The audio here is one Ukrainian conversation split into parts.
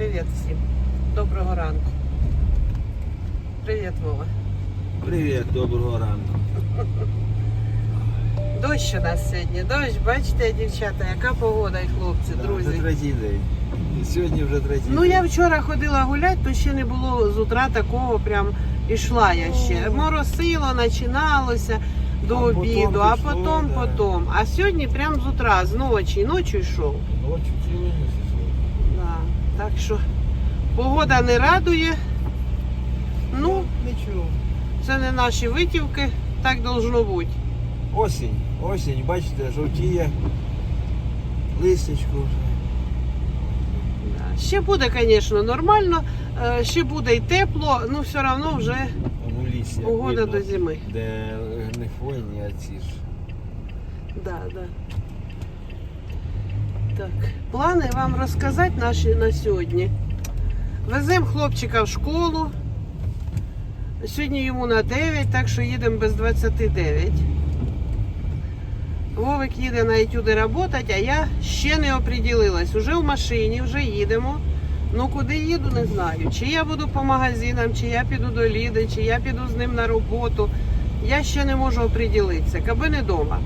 Привіт всім. Доброго ранку. Привіт, Вова. Привіт, доброго ранку. Дощ у нас сьогодні. Дощ, бачите, дівчата, яка погода і хлопці, друзі. третій день. Сьогодні вже третій Ну я вчора ходила гуляти, то ще не було з утра такого, прям ішла я ще. Моросило, починалося до А потім обіду, а пішло, потім, да. потім. А сьогодні прям з утра, з ночі, ночі йшов. Ночі цілий місяць. Так що погода не радує. Ну, Нічого. це не наші витівки, так должно бути. Осінь, осінь, бачите, жовтіє. Листячко вже. Да. Ще буде, звісно, нормально, е, ще буде і тепло, ну все одно вже Вон у лісі. як погода видно, до зими. Де не хвойні, а ці ж. Да, да. Так, плани вам розказати наші на сьогодні. Веземо хлопчика в школу. Сьогодні йому на 9, так що їдемо без 29. Вовик їде на етюди працювати, а я ще не оприділилась. Уже в машині, вже їдемо. Ну куди їду, не знаю. Чи я буду по магазинам, чи я піду до Ліди, чи я піду з ним на роботу. Я ще не можу оприділитися, каби не вдома.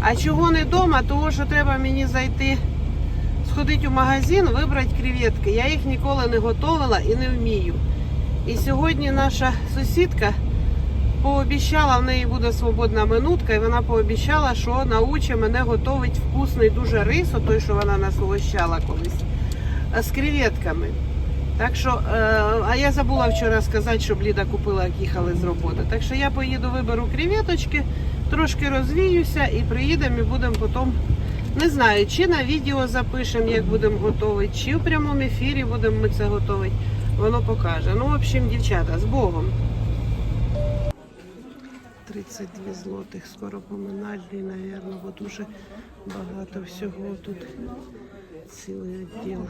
А чого не вдома? Того, що треба мені зайти, сходити в магазин, вибрати креветки. Я їх ніколи не готувала і не вмію. І сьогодні наша сусідка пообіцяла, в неї буде свободна минутка, і вона пообіцяла, що научить мене готувати вкусний дуже рис, той, що вона нас угощала колись, е, з креветками. Так що, е, а я забула вчора сказати, щоб Ліда купила, як їхали з роботи. Так що я поїду, виберу креветочки, трошки розвіюся і приїдемо і будемо потім. Не знаю, чи на відео запишемо, як будемо готувати, чи в прямому ефірі будемо ми це готувати. Воно покаже. Ну, в общем, дівчата, з Богом. 32 злотих, скоро поминальний, напевно, бо дуже багато всього тут. Цілий відділ.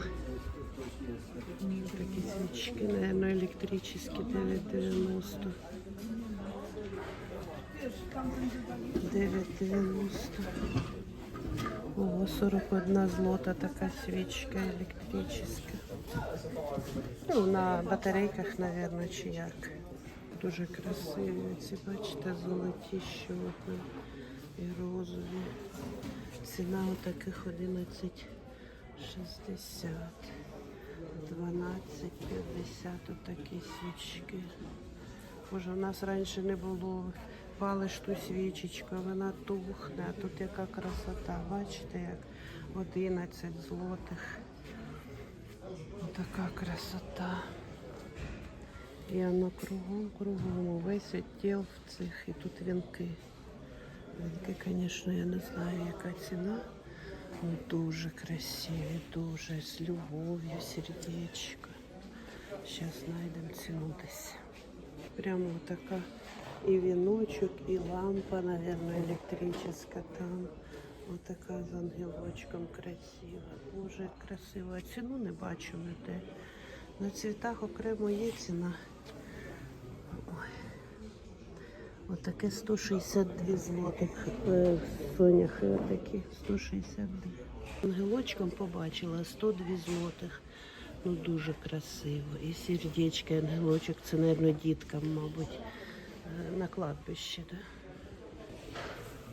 Такі свічки, наверное, електричні 9,90. 9,90. Ого, 41 злота така свічка електрична. Ну, на батарейках, наверное, чи як. Дуже красиві. Ці, бачите, золоті щокна і розові. Ціна отаких 11,60. 12,50 отакі свічки. Боже, у нас раніше не було. Палиш ту свічечку, вона тухне, а тут яка красота. Бачите, як 11 злотих. Така красота. І воно кругом, кругом, увесь відділ в цих, і тут вінки. Вінки, звісно, я не знаю, яка ціна. Ну, дуже красиві, дуже з любов'ю, сердечко. Зараз знайдемо ціну десь. Прямо така і віночок, і лампа, наверное, електрична там. Отака з ангелочком красива. Боже, як красиво. А ціну не бачу ніде. На цвітах окремо є ціна. Отаке 162 злотих е, соняхи отакі 162. Ангелочком побачила 102 злотих. Ну дуже красиво. І сердечко, ангелочок, це, мабуть, діткам, мабуть, е, на кладбище, да?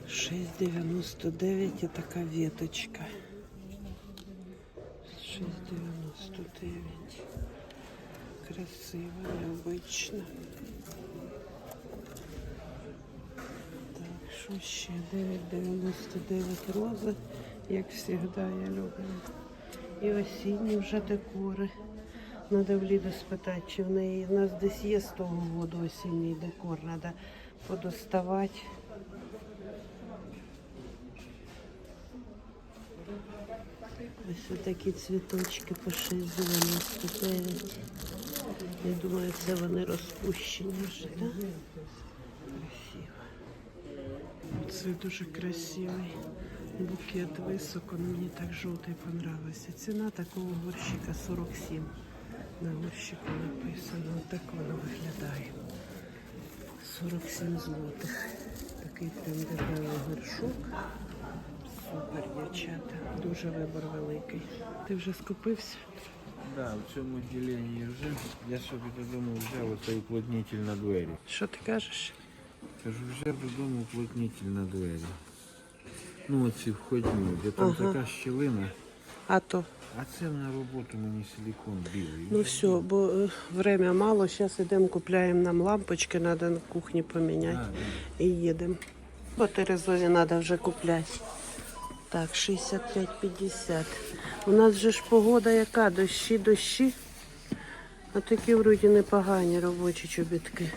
6,99 і така веточка. 6,99. Красиво, необычно. Так, що ще? 9,99 рози, як завжди, я люблю. І осінні вже декори. Надо в Ліду спитати, чи в неї в нас десь є з того году осінній декор. Надо подоставати. Ось такі цвіточки по 6,99. Я думаю, це вони розпущені вже, так? Красиво. Це дуже красивий букет високо, мені так жовтий понравився. Ціна такого горщика 47. На горщику написано, отак воно виглядає. 47 злотих. Такий прям дерев'яний горшок. Супер, дівчата. Дуже вибор великий. Ти вже скупився? Да, в цьому відділенні вже. Я собі додому взяв оцей уплотнитель на двері. Що ти кажеш? Кажу, взяв додому уплотнитель на двері. Ну оці входні, де там Ага. така щілина. А то. А це на роботу мені силікон білий. Ну все, бо е, время мало, зараз йдемо, купляємо нам лампочки, треба на кухні поміняти і їдемо. Бо Терезові треба вже купляти. Так, 65-50. У нас же ж погода яка? Дощі, дощі. А такі вроді непогані робочі чобітки.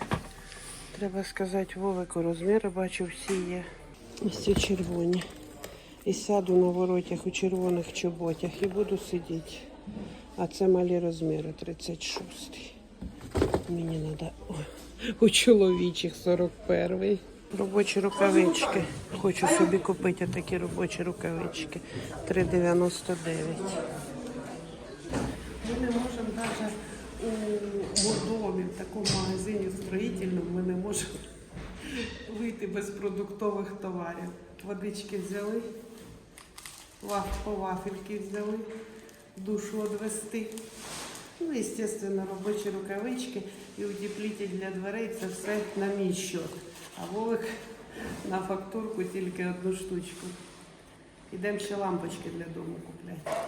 Треба сказати, Вовику розміри, бачу, всі є. Ось ці червоні. І сяду на воротях у червоних чоботях і буду сидіти. А це малі розміри, 36. Мені треба у чоловічих 41. Робочі рукавички. Хочу собі купити такі робочі рукавички. 3,99. Ми не можемо навіть у Мордові, в такому магазині строїтельному, ми не можемо вийти без продуктових товарів. Водички взяли, по вафельки взяли, душу відвести. Ну, звісно, робочі рукавички і утеплитель для дверей це все на мій счет. А Вовик на фактурку тільки одну штучку. Ідемо ще лампочки для дому купляти.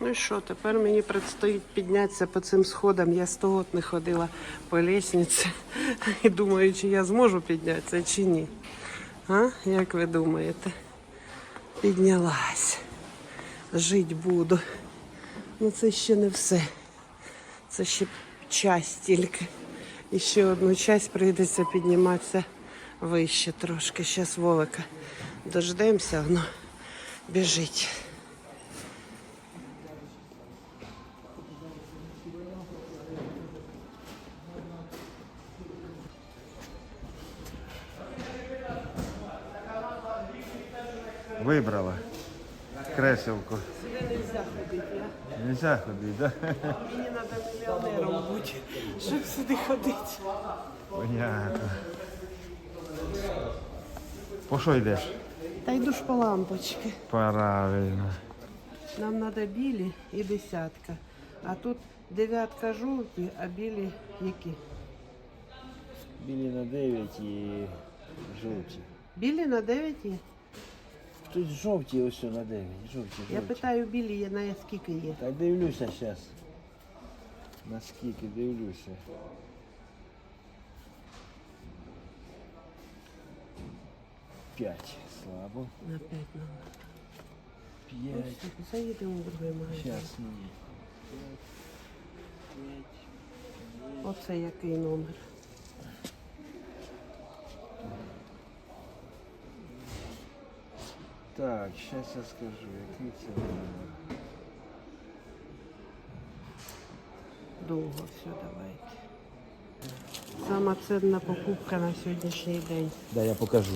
Ну і що, тепер мені предстоїть піднятися по цим сходам. Я сто не ходила по лестниці і думаю, чи я зможу піднятися чи ні. А? Як ви думаєте? Піднялась. Жить буду. Ну це ще не все. Це ще часть тільки. І ще одну часть прийдеться підніматися вище трошки. Зараз Вовика дождемося, воно біжить. Вибрала креселку. Сюди не можна ходити, я. Нельзя ходити, да? Мені треба мільйонером бути, щоб сюди ходити. Понятно. По що йдеш? Та йду ж по лампочки. Правильно. Нам треба білі і десятка. А тут дев'ятка жовті, а білі які? Білі на 9 і жовті. Білі на 9 є. Тут жовті ось на 9. Жовті, жовті. Я питаю, білі є на скільки є. Та дивлюся зараз. Наскільки дивлюся. П'ять. Слабо. На 5 нам. П'ять. Заїдемо в другий магазин. Зараз ні. Оце який номер. Так, зараз я скажу, який це номер. Довго все, давайте. Сама цінна покупка на сьогоднішній день. Да, я покажу.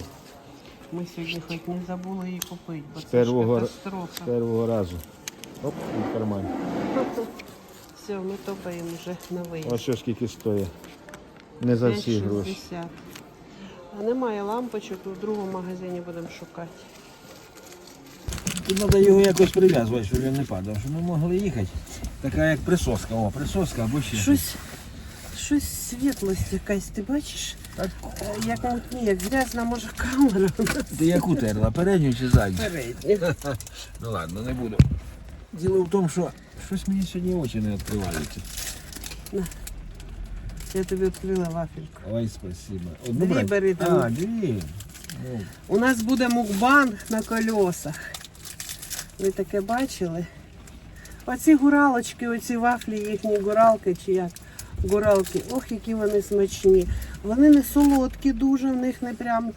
Ми сьогодні хоч не забули її купити, бо З це первого, ж р- з катастрофа. першого разу. Оп, і в карман. Все, ми топаємо вже на виїзд. Ось що скільки стоїть. Не за всі 5,60. гроші. А немає лампочок, в другому магазині будемо шукати. Тут треба його якось прив'язувати, щоб він не падав, щоб ми могли їхати. Така як присоска. О, присоска або ще. Щось, щось світлость якась, ти бачиш? Так, Е, Як ні, як грязна може камера ти як утерла, передню чи задню? передня. Ну ладно, не буду. Діло в тому, що щось мені сьогодні очі не відкриваються. Я тобі відкрила вафельку. Ой, спасибо. Дві брать? бери там. А, дві. Ну, У нас буде мукбанг на колесах. Ви таке бачили? Оці гуралочки, оці вафлі, їхні гуралки чи як гуралки. Ох, які вони смачні. Вони не солодкі дуже, в них не прям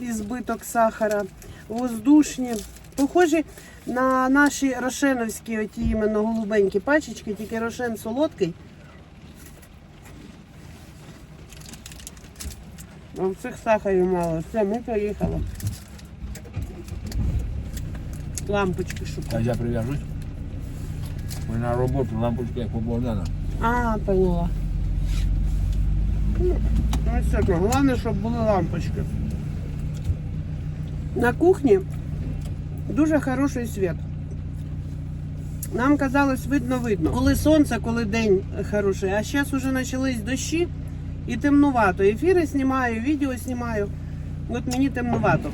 ізбиток сахара. Воздушні. Похожі на наші рошеновські, оті іменно голубенькі пачечки, тільки рошен солодкий. А в цих сахарів мало. Все, ми поїхали. Лампочки шукаємо. а я прив'яжусь. Ми на роботу лампочка як у Богдана. А, поняла. Ну, ну, все одно, головне, щоб були лампочки. На кухні дуже хороший світ. Нам казалось видно-видно. Коли сонце, коли день хороший. А зараз вже почались дощі і темнувато. Ефіри знімаю, відео знімаю. От мені темнувато.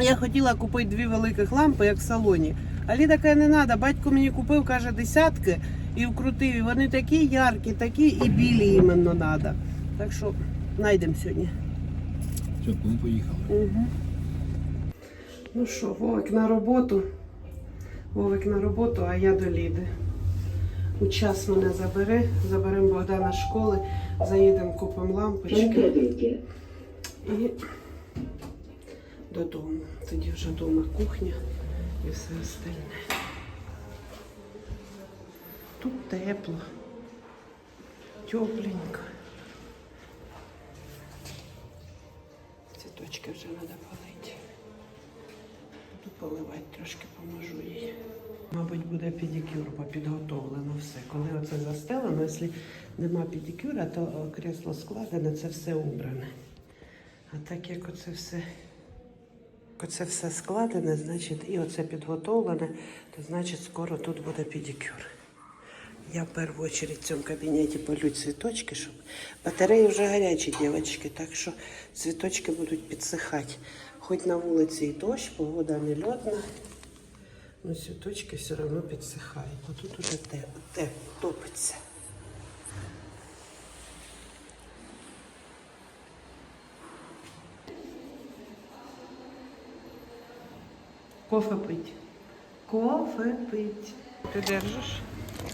Я хотіла купити дві великих лампи, як в салоні. А Ліда каже, не треба. Батько мені купив, каже, десятки і вкрутив. І Вони такі яркі, такі і білі іменно треба. Так що знайдемо сьогодні. Все, ми поїхали. Угу. Ну що, Вовик на роботу. Вовик на роботу, а я до Ліди. У час мене забере, заберемо Богдана з школи, заїдемо, купимо лампочки і додому. Тоді вже вдома кухня і все остальне. Тут тепло, тепленько. Цвіточки вже треба полити. Буду поливати, трошки поможу їй. Мабуть, буде педикюр, бо підготовлено все. Коли оце застелено, якщо нема педикюра, то кресло складене, це все убране. А так як оце все, оце все складене, значить, і оце підготовлене, то значить скоро тут буде педикюр. Я в першу чергу в цьому кабінеті полю цвіточки, щоб батареї вже гарячі, дівчатки, так що цвіточки будуть підсихати. Хоч на вулиці і дощ, погода не льотна, але цвіточки все одно підсихають. Бо тут уже те, те топиться. Кофе пить. Кофе пить. Ти держиш?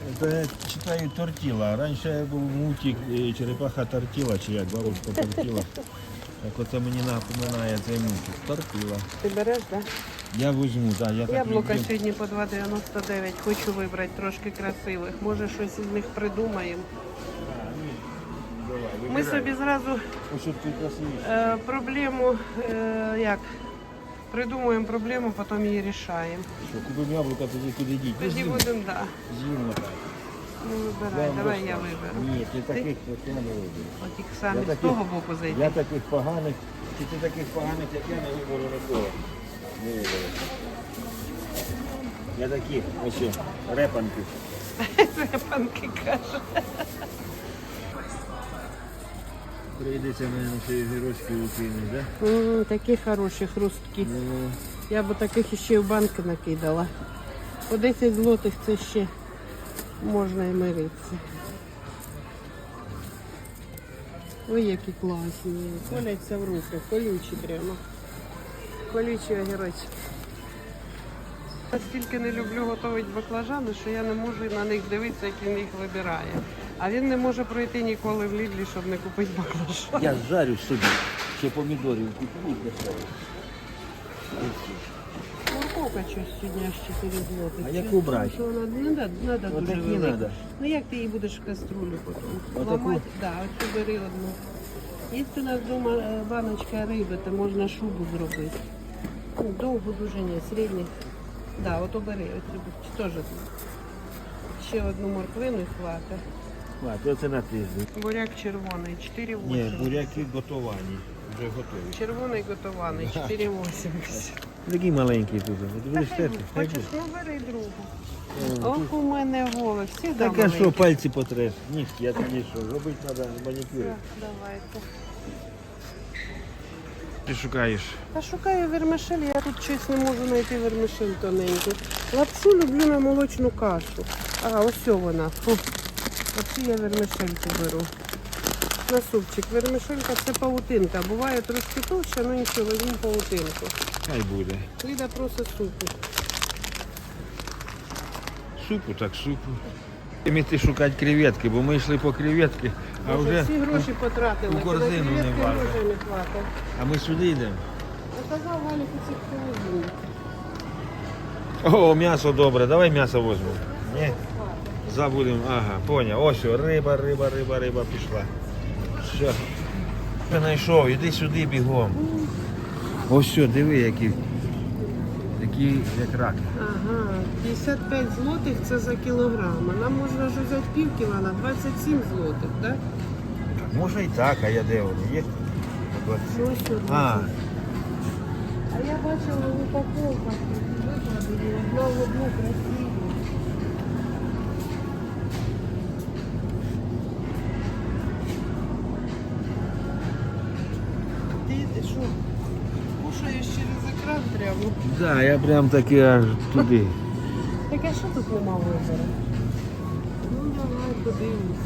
Это я читаю тортила. Раніше був мультик е, черепаха тортила, чи як бабушка тортила. Так оце мені напоминає цей мультик. Тортила. Ти береш, так? Да? Я візьму, так, я Яблука люблю. сьогодні по 2,99. Хочу вибрати трошки красивих. Може щось із них придумаємо. Давай, Ми собі зразу е, проблему е, як? Придумуємо проблему, потім її рішаємо. Що, купимо яблука, тоді куди йдіть. Тоді будемо, так. Отак. Ну, вибирай, Вам давай я виберу. Ні, ти таких я не виберу. От їх самі з того боку зайти. Я таких поганих, чи ти таких поганих, як я, не виберу нікого. Не виберу. Я такі, ось репанки. Панки каже. Прийдеться мене ще й гірочки укинуть, так? М, Такі хороші хрусткі. Ну, Я б таких ще в банки накидала. По 10 злотих це ще можна і миритися. Ой, які класні. Коляться в руки, колючі прямо. Колючі огірочки. Я стільки не люблю готувати баклажани, що я не можу на них дивитися, як він їх вибирає. А він не може пройти ніколи в Лідлі, щоб не купити баклажан. Я жарю собі. Ще помідорів куплю. Морковка щось сьогодні аж 4 злотих. А яку брати? Що вона не надо, надо дуже Отакі велику. надо. Ну як ти її будеш в каструлю потім? Отаку? Ламати? Да, оцю бери одну. Є у нас вдома е, баночка риби, то можна шубу зробити. Ну, довго дуже ні, середніх. Да, от обери, оцю теж. Ще одну морквину і хвата. Ладно, це на тиждень. Буряк червоний, 4,80. Ні, буряки готовані. Вже готові. Червоний готований, 4,80. Такі маленькі тут. Будеш терти? Хочеш, ну бери другу. Ох, у мене голос, всі Так а що, пальці потреш? Нігті, я тоді що, робити треба манікюр. Давайте. Ти шукаєш? Та шукаю вермишель, я тут щось не можу знайти вермишель тоненьку. Лапшу люблю на молочну кашу. А, ось вона. Фу. Оці я вермишельку беру. На супчик. Вермишелька це паутинка. Буває трошки товща, ну нічого, візьму паутинку. Хай буде. Ліда просить супу. Супу, так супу. Іти шукати креветки, бо ми йшли по креветки, а Боже, вже всі гроші потратили. у корзину не хватить. а ми сюди йдемо. А казав Галік у цих холодильник. О, м'ясо добре, давай м'ясо візьмемо. Ні? Забудемо, ага, поняв. Ось риба, риба, риба, риба пішла. Все. Я знайшов, іди сюди бігом. Ось що, диви, які. Такі, як рак. Ага, 55 злотих це за кілограм. А нам можна ж взяти пів кіла на 27 злотих, так? Може і так, а я де вони є? Ну, що, А, А я бачила в упаковках викладені одна в одну красиву. Прямо. Да, я прям таки аж туди. Так а що тут нема озера? Ну давай подивимось.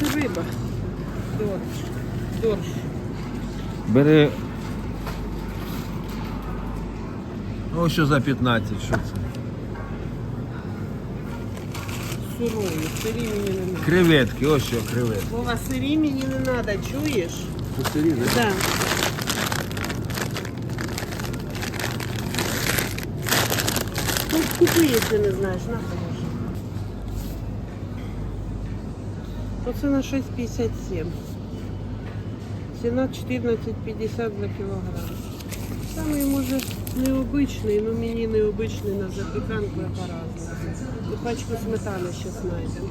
Це риба. Дорж. Дорж. Бери. Ось що за 15, що це? Сурові. Сирі мені не треба. Креветки, ось що креветки. Вова, сирі мені не треба, чуєш? Посері, Да. Ну, купи, якщо не знаєш, на поможи. Оце на 6,57. Ціна 14,50 за кілограм. Самий може необичний, ну мені необичний на запіканку я по-разному. І пачку сметани ще знайдемо.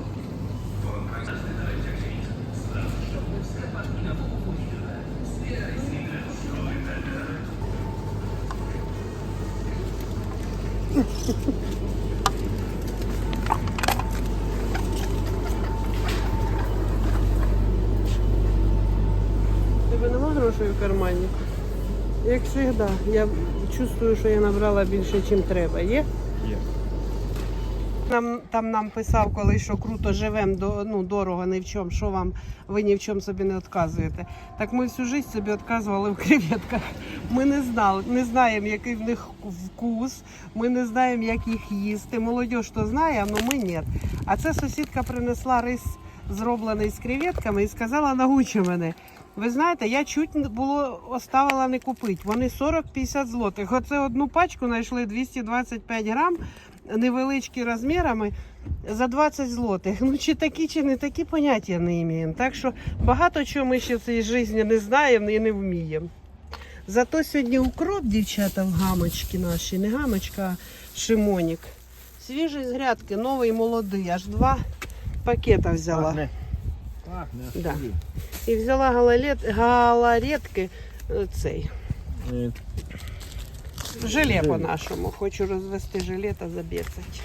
Тебе нема грошей в кармані? Як завжди, я чувствую, що я набрала більше, ніж треба. Є? Є. Нам, там нам писав колись, що круто живемо, до, ну, дорого ні в чому, що вам, ви ні в чому собі не відказуєте. Так ми всю життя собі відказували в креветках. Ми не знали, не знаємо, який в них вкус, ми не знаємо, як їх їсти. Молодь то знає, але ми ні. А це сусідка принесла рис, зроблений з креветками, і сказала, научи мене. Ви знаєте, я чуть було оставила не купити. Вони 40-50 злотих. Оце одну пачку знайшли 225 грам, невеличкі розмірами за 20 злотих. Ну чи такі, чи не такі поняття не маємо. Так що багато чого ми ще в цій житті не знаємо і не вміємо. Зато сьогодні укроп, дівчата, в гамочки наші, не гамочка, а шимонік. Свіжий з грядки, новий молодий, аж два пакета взяла. Пахне. Да. І взяла галалет, галаретки е, цей. Е, Желе по-нашому. Хочу розвести желе та забецати.